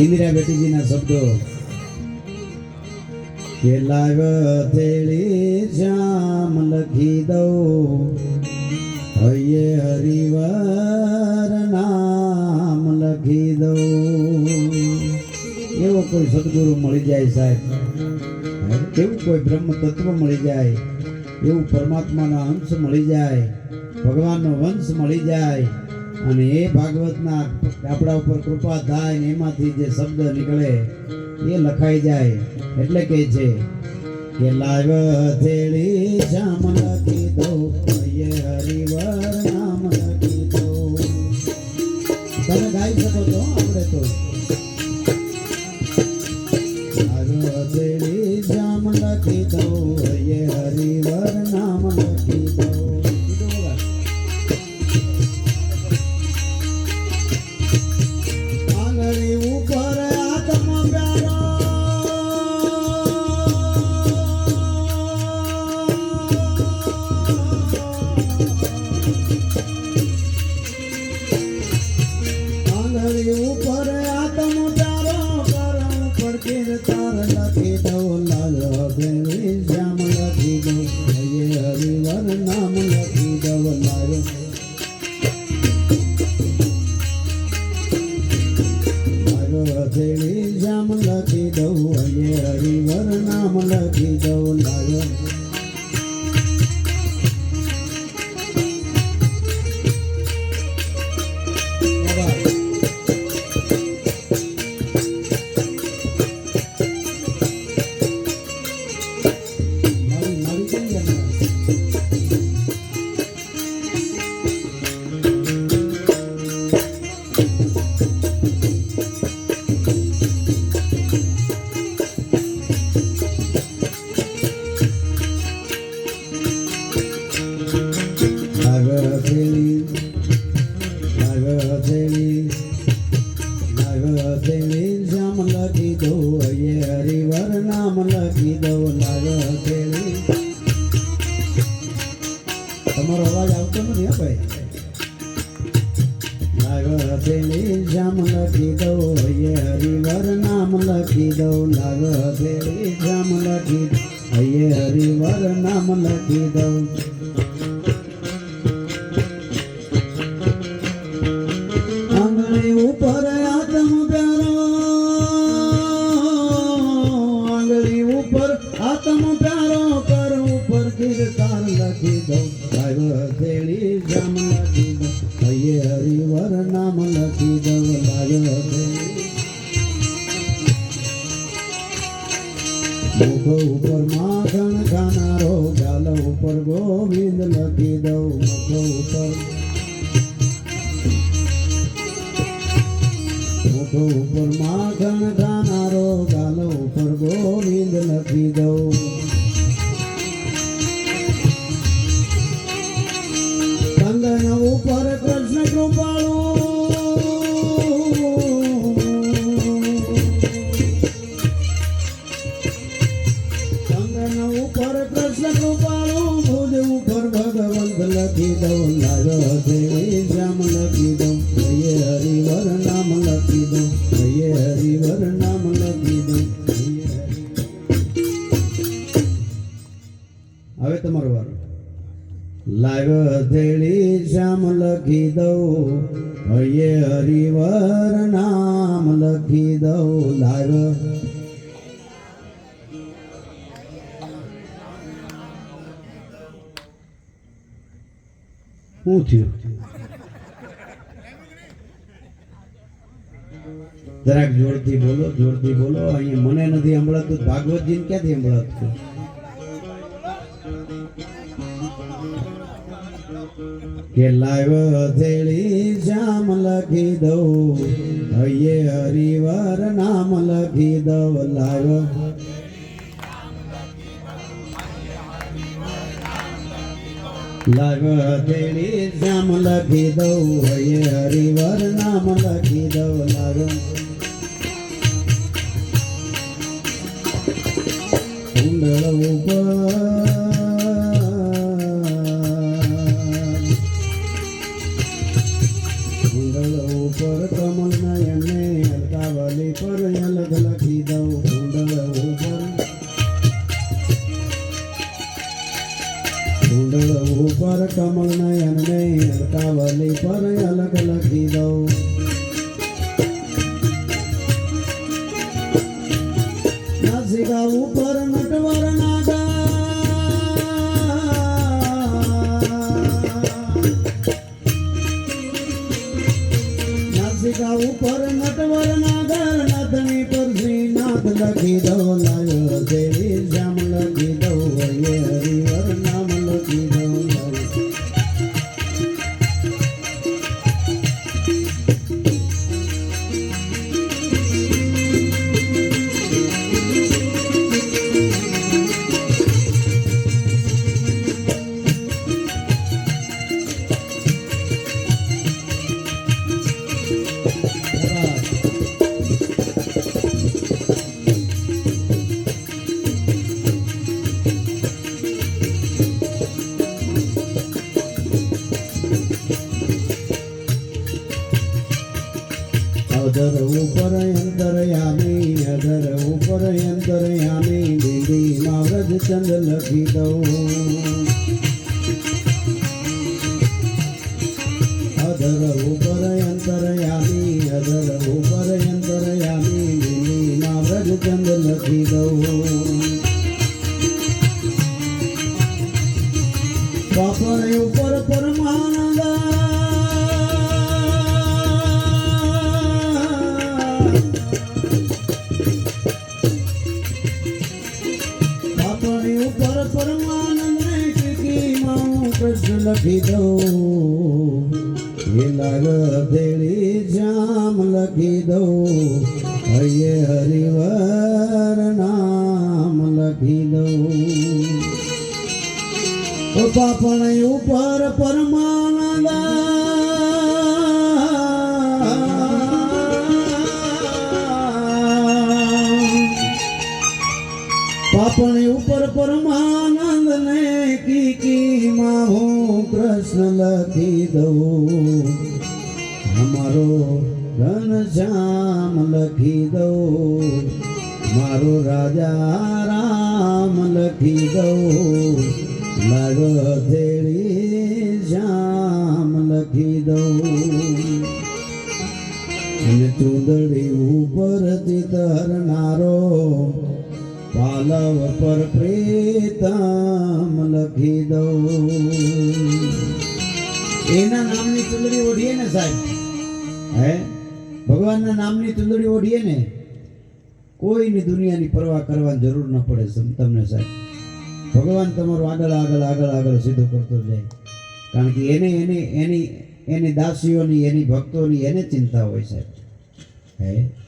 ઇન્દિરા બેટીજીના શબ્દો. કે લાવ તેળી જામ લખી દઉં. હૈયે હરિવાર નામ લખી દઉં. એવો કોઈ સદગુરુ મળી જાય સાહેબ? કેવું કોઈ બ્રહ્મ તત્વ મળી જાય? એવું પરમાત્માનો અંશ મળી જાય? ભગવાનનો વંશ મળી જાય? અને એ ભાગવતના આપણા ઉપર કૃપા થાય ને એમાંથી જે શબ્દ નીકળે એ લખાઈ જાય. એટલે કે છે કે લાવ થેળી જામ લખી હથેળી જામ લખી દઉં હૈયે હરિવર નામ લખી દઉં લાયો. હરિવર નામ લખી દઉં નાગરથેલી તમારો અવાજ આવતો નથી હા ભાઈ? નાગરથેલી જામ લખી દઉં હરિવર નામ લખી દઉં નાગરથેલી જામ લખી હરિવર નામ લખી દઉં. ઉપર આત્મ પ્યારો કર ઉપર કીર્તન લખી દઉં લાવ્યો થેલી જામ લખી દઉં હૈયે હરિવર નામ લખી દઉં થેલી મુખ ઉપર માખણ ખાનારો ગાલ ઉપર ગોવિંદ લખી દઉં મુખ ઉપર મુખ ઉપર માખણ ખાનારો ગાલો ઉપર ગોવિંદ લખી દઉં. કંગન ઉપર કૃષ્ણ કૃપાળો. કંગન ઉપર કૃષ્ણ કૃપાળુ. ભુજ ઉપર ભગવંત લખી દઉં. લાગ્યો હવે તમારો વારો. લાવ્યો દેવી શ્યામ લખી દઉં, હૈયે હરિવર નામ લખી દઉં લાવ્યો શું થયું? જરાક જોરથી બોલો જોરથી બોલો. અહીંયા મને નથી સંભળાતું. ભાગવતજીને ક્યાંથી સંભળાતું? કે લાવ થેળી શ્યામ લખી દઉં. હૈયે હરિવાર નામ લખી દઉં. લાવ લાવ તેડી જામ લખી દઉં. હૈયે હરિવર નામ લખી દઉં. લાવ કુંડળ ઉપર નયનને અલકાવલી પર અલગ લખી દઉં નાસિકા ઉપર નટવર નાસિકા ઉપર નટવર નાગર, નાથની પર શ્રીનાથ લખી દઉં. અધર ઉપર અંતરયામી અધર ઉપર અંતરયામી દિલ્હીમાં વ્રજચંદ લખી દઉં. અધર ઉપર અંતરયામી અધર ઉપર અંતરયામી દિલ્હીમાં વ્રજચંદ લખી દઉં. લખી દઉં. એ લાગ દેડી જામ લખી દઉં. હૈયે હરિવર નામ લખી દઉં. પાપણ ઉપર પરમાનંદ કૃષ્ણ લખી દઉં. અમારો ઘનશ્યામ લખી દઉં. મારો રાજા રામ લખી દઉં. લાગ ધેડી શ્યામ લખી દઉં. અને ચૂંદડી ઉપર ચિતરનારો પાલવ પર પ્રીતમ લખી દઉં. એના નામની ચુંદડી ઓઢીએ ને સાહેબ? હે? ભગવાનના નામની ચુંદડી ઓઢીએ ને? કોઈની દુનિયાની પરવા કરવાની જરૂર ન પડે તમને સાહેબ. ભગવાન તમારું આગળ આગળ આગળ આગળ સીધો કરતો જાય. કારણ કે એને એને, એની એની દાસીઓની, એની ભક્તોની એને ચિંતા હોય સાહેબ. હે?